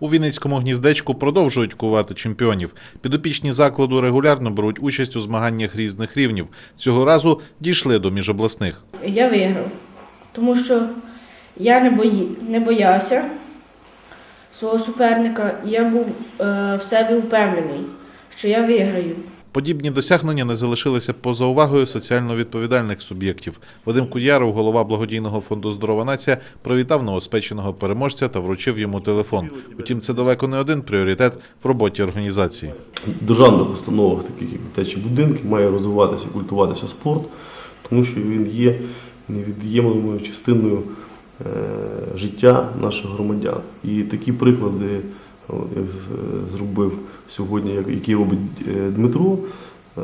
У Вінницькому гніздечку продовжують кувати чемпіонів. Підопічні закладу регулярно беруть участь у змаганнях різних рівнів. Цього разу дійшли до міжобласних. Я виграв, тому що я не, бої, не боявся свого суперника, я був е, в себе впевнений, що я виграю. Подібні досягнення не залишилися поза увагою соціально відповідальних суб'єктів. Вадим Кудяров, голова благодійного фонду Здорова нація, привітав новоспеченого переможця та вручив йому телефон. Утім, це далеко не один пріоритет в роботі організації. В державних установах, таких як дитячі будинки, має розвиватися і культуватися спорт, тому що він є невід'ємною частиною е, життя наших громадян. І такі приклади, зробив сьогодні, як- які робить е, Дмитро, е,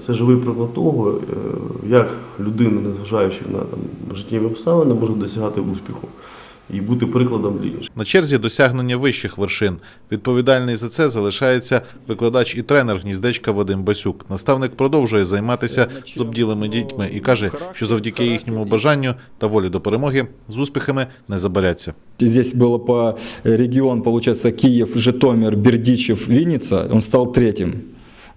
це живий приклад того, е, як людина, незважаючи на там, життєві обставини, може досягати успіху і бути прикладом для інших. На черзі досягнення вищих вершин. Відповідальний за це залишається викладач і тренер гніздечка Вадим Басюк. Наставник продовжує займатися з обділими дітьми і каже, що завдяки їхньому бажанню та волі до перемоги з успіхами не забаряться. Здесь было по регион, получается, Киев, Житомир, Бердичев, Винница. Он стал третьим.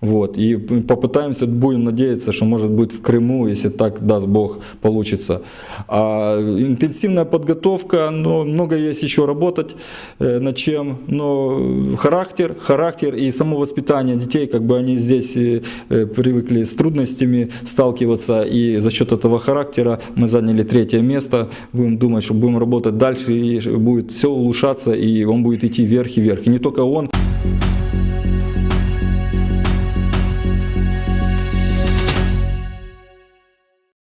Вот. И попытаемся, будем надеяться, что может быть в Крыму, если так даст Бог, получится. А интенсивная подготовка, но много есть еще работать э, над чем. Но характер, характер и само воспитание детей, как бы они здесь э, э, привыкли с трудностями сталкиваться, и за счет этого характера мы заняли третье место. Будем думать, что будем работать дальше, и будет все улучшаться, и он будет идти вверх и вверх. И не только он.